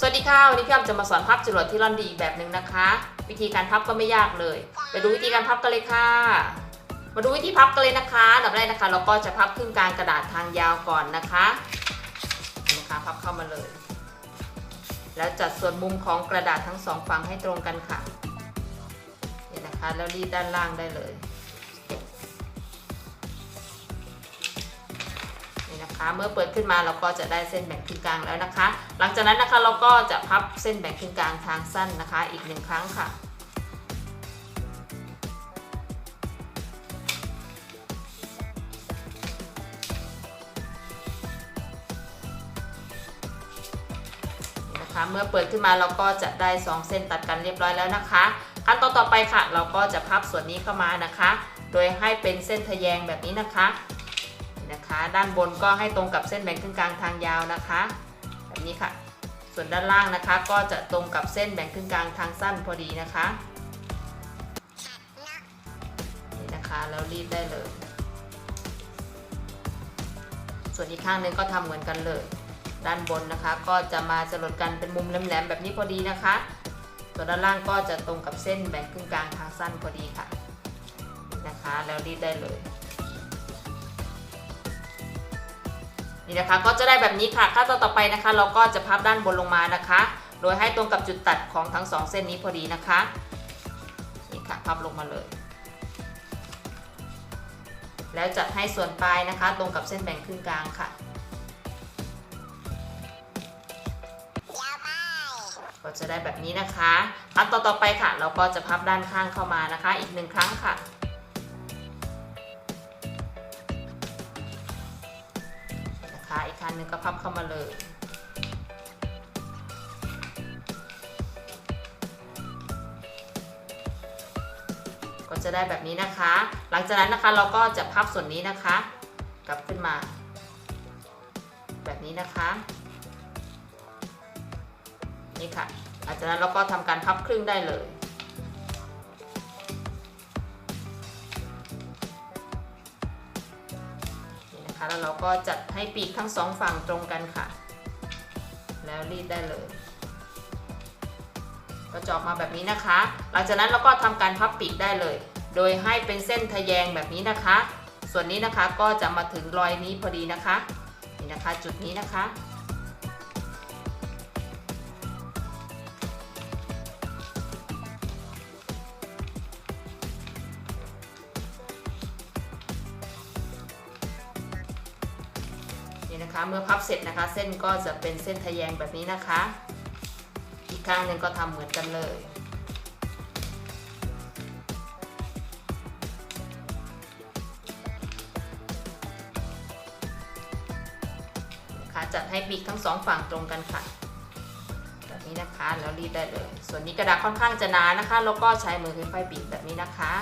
สวัสดีค่ะ วันนี้พี่อ้อมจะมาสอนพับจรวดที่ร่อนดีอีกแบบหนึ่งนะคะ วิธีการพับก็ไม่ยากเลย ไปดูวิธีการพับกันเลยค่ะ มาดูวิธีพับกันเลยนะคะดับแรกนะคะ เราก็จะพับครึ่งกลางกระดาษทางยาวก่อนนะคะนี่นะคะพับเข้ามาเลย แล้วจัดส่วนมุมของกระดาษทั้งสองฝั่งให้ตรงกันค่ะนี่นะคะ แล้วรีดด้านล่างได้เลย นะคะ เมื่อเปิดขึ้นมาเราก็จะได้เส้นแบ่งครึ่งกลางแล้วนะคะ หลังจากนั้นนะคะเราก็จะพับเส้นแบ่งครึ่งกลางทางสั้นนะคะ อีกหนึ่งครั้งค่ะนะคะเมื่อเปิดขึ้นมาเราก็จะได้ 2 เส้นตัดกันเรียบร้อยแล้วนะคะ ขั้นตอนต่อไปค่ะ เราก็จะพับส่วนนี้เข้ามานะคะ โดยให้เป็นเส้นทะแยงแบบนี้นะคะ นะคะ ด้านบนก็ให้ตรงกับเส้นแบ่งครึ่งกลางทางยาวนะคะ แบบนี้ค่ะ ส่วนด้านล่างนะคะ ก็จะตรงกับเส้นแบ่งครึ่งกลางทางสั้นพอดีนะคะนี่นะคะแล้วรีดได้เลย ส่วนอีกข้างหนึงก็ทำเหมือนกันเลย ด้านบนนะคะ ก็จะมาสลดกันเป็นมุมแหลมๆแบบนี้พอดีนะคะส่วนด้านล่างก็จะตรงกับเส้นแบ่งครึ่งกลางทางสั้นพอดีค่ะนะคะ แล้วรีดได้เลย นี่นะคะก็จะได้แบบนี้ค่ะขั้นตอนต่อไปนะคะ เราก็จะพับด้านบนลงมานะคะ โดยให้ตรงกับจุดตัดของทั้งสองเส้นนี้พอดีนะคะนี่ค่ะพับลงมาเลย แล้วจัดให้ส่วนปลายนะคะ ตรงกับเส้นแบ่งครึ่งกลางค่ะก็จะได้แบบนี้นะคะขั้นตอนต่อไปค่ะ เราก็จะพับด้านข้างเข้ามานะคะ อีกหนึ่งครั้งค่ะ นะคะ อีกคันหนึ่งก็พับเข้ามาเลย ก็จะได้แบบนี้นะคะ หลังจากนั้นนะคะเราก็จะพับส่วนนี้นะคะ กลับขึ้นมา แบบนี้นะคะ นี่ค่ะหลังจากนั้นเราก็ทำการพับครึ่งได้เลย แล้วเราก็จัดให้ปีกทั้งสองฝั่งตรงกันค่ะ แล้วรีดได้เลย ก็จะออกมาแบบนี้นะคะ หลังจากนั้นเราก็ทำการพับปีกได้เลย โดยให้เป็นเส้นทะแยงแบบนี้นะคะ ส่วนนี้นะคะก็จะมาถึงรอยนี้พอดีนะคะ นี่นะคะจุดนี้นะคะ นี่นะคะ เมื่อพับเสร็จนะคะ เส้นก็จะเป็นเส้นทะแยงแบบนี้นะคะ อีกข้างหนึ่งก็ทำเหมือนกันเลยนะคะจัดให้ปีกทั้งสองฝั่งตรงกันค่ะ แบบนี้นะคะแล้วรีดได้เลย ส่วนนี้กระดาษค่อนข้างจะหนานะคะ แล้วก็ใช้มือค่อยๆบีบแบบนี้นะคะ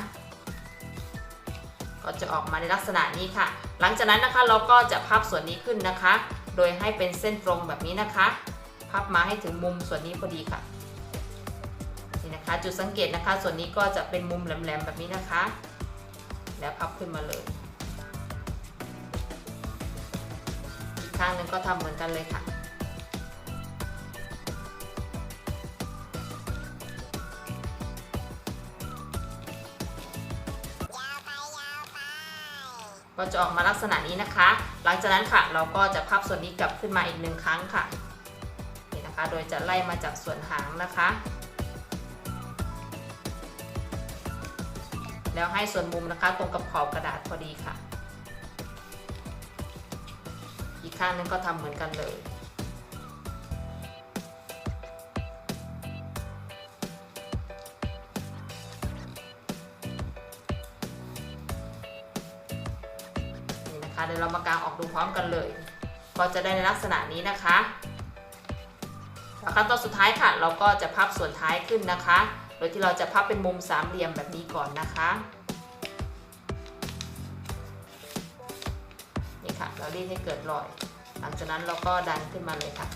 ก็จะออกมาในลักษณะนี้ค่ะ หลังจากนั้นนะคะเราก็จะพับส่วนนี้ขึ้นนะคะ โดยให้เป็นเส้นตรงแบบนี้นะคะ พับมาให้ถึงมุมส่วนนี้พอดีค่ะนี่นะคะ จุดสังเกตนะคะ ส่วนนี้ก็จะเป็นมุมแหลมๆแบบนี้นะคะ แล้วพับขึ้นมาเลยอีกข้างหนึ่งก็ทำเหมือนกันเลยค่ะ ก็จะออกมาลักษณะนี้นะคะ หลังจากนั้นค่ะเราก็จะพับส่วนนี้กลับขึ้นมาอีกหนึ่งครั้งค่ะนี่นะคะ โดยจะไล่มาจากส่วนหางนะคะ แล้วให้ส่วนมุมนะคะ ตรงกับขอบกระดาษพอดีค่ะ อีกข้างนึงก็ทำเหมือนกันเลย นี่นะคะเดี๋ยวเรามากางออกดูพร้อมกันเลย ก็จะได้ในลักษณะนี้นะคะขั้นตอนสุดท้ายค่ะ เราก็จะพับส่วนท้ายขึ้นนะคะ โดยที่เราจะพับเป็นมุมสามเหลี่ยมแบบนี้ก่อนนะคะนี่ค่ะ เรารีดให้เกิดรอย หลังจากนั้นเราก็ดันขึ้นมาเลยค่ะ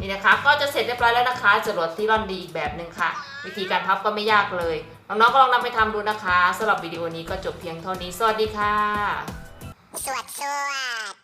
นี่นะคะ ก็จะเสร็จเรียบร้อยแล้วนะคะจรวดที่ร่อนดีอีกแบบหนึ่งค่ะ วิธีการพับก็ไม่ยากเลยน้องๆก็ลองนำไปทำดูนะคะสำหรับวิดีโอนี้ก็จบเพียงเท่านี้สวัสดีค่ะสวดสวด